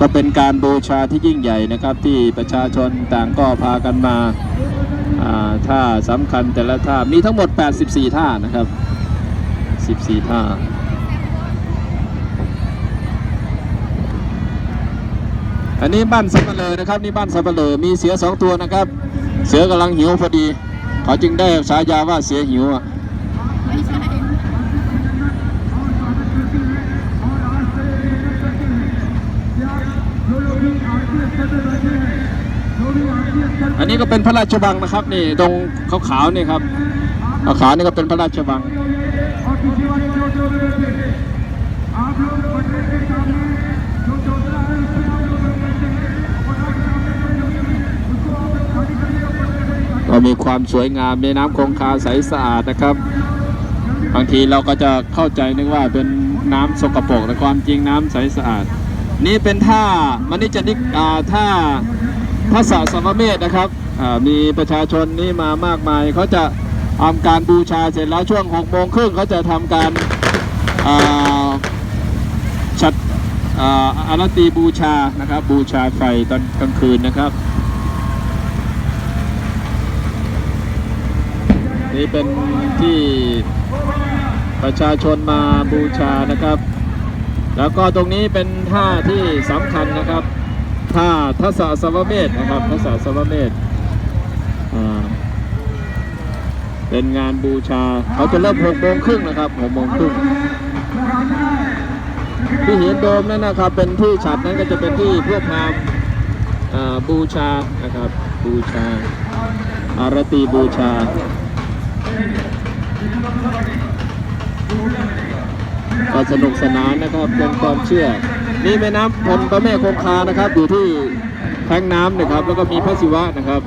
ก็เป็นการบูชาที่ยิ่งใหญ่นะครับที่ประชาชนต่างก็พากันมาท่าสำคัญแต่ละท่ามีทั้งหมด 84 ท่านะครับ 14 ท่าอันนี้บ้านสับปะเลอนะครับนี่บ้านสับปะเลอมีเสือสองตัวนะครับ เสือกำลังหิวพอดี เขาจึงได้ฉายาว่าเสือหิวอะ ไม่ใช่ อันนี้ก็เป็นพระราชวังนะครับ นี่ตรงขาวๆนี่ครับขาวๆนี่ก็เป็นพระราชวังก็มีความสวยงามในน้ำคงคาใสสะอาดนะครับ บางทีเราก็จะเข้าใจนึกว่าเป็นน้ำสกปรกแต่ความจริงน้ำใสสะอาด นี่เป็นท่ามันนี่จนิกาท่าท่าสะสมเมธนะครับมีประชาชนนี่มามากมายเขาจะทำการบูชาเสร็จแล้วช่วงหกโมงครึ่งเขาจะทำการอ่าชัดอาอารตีบูชานะครับ บูชาไฟตอนกลางคืนนะครับ นี่เป็นที่ประชาชนมาบูชานะครับ แล้วก็ตรงนี้เป็นท่าที่สำคัญนะครับท่าทัศสวเมธนะครับทัศสวเมธอ่าเป็นงานบูชาเขาจะเริ่มหกโมงครึ่งนะครับหกโมงครึ่งที่เห็นโดมนั่นนะครับ เป็นที่ฉัดนั้นก็จะเป็นที่พวกพรามณ์อ่าบูชานะครับบูชาอารตีบูชา ก็สนุกสนานนะครับเป็นความเชื่อ นี่แม่น้ำพนพระแม่คงคานะครับอยู่ที่แทงน้ำนะครับ แล้วก็มีพระศิวะนะครับ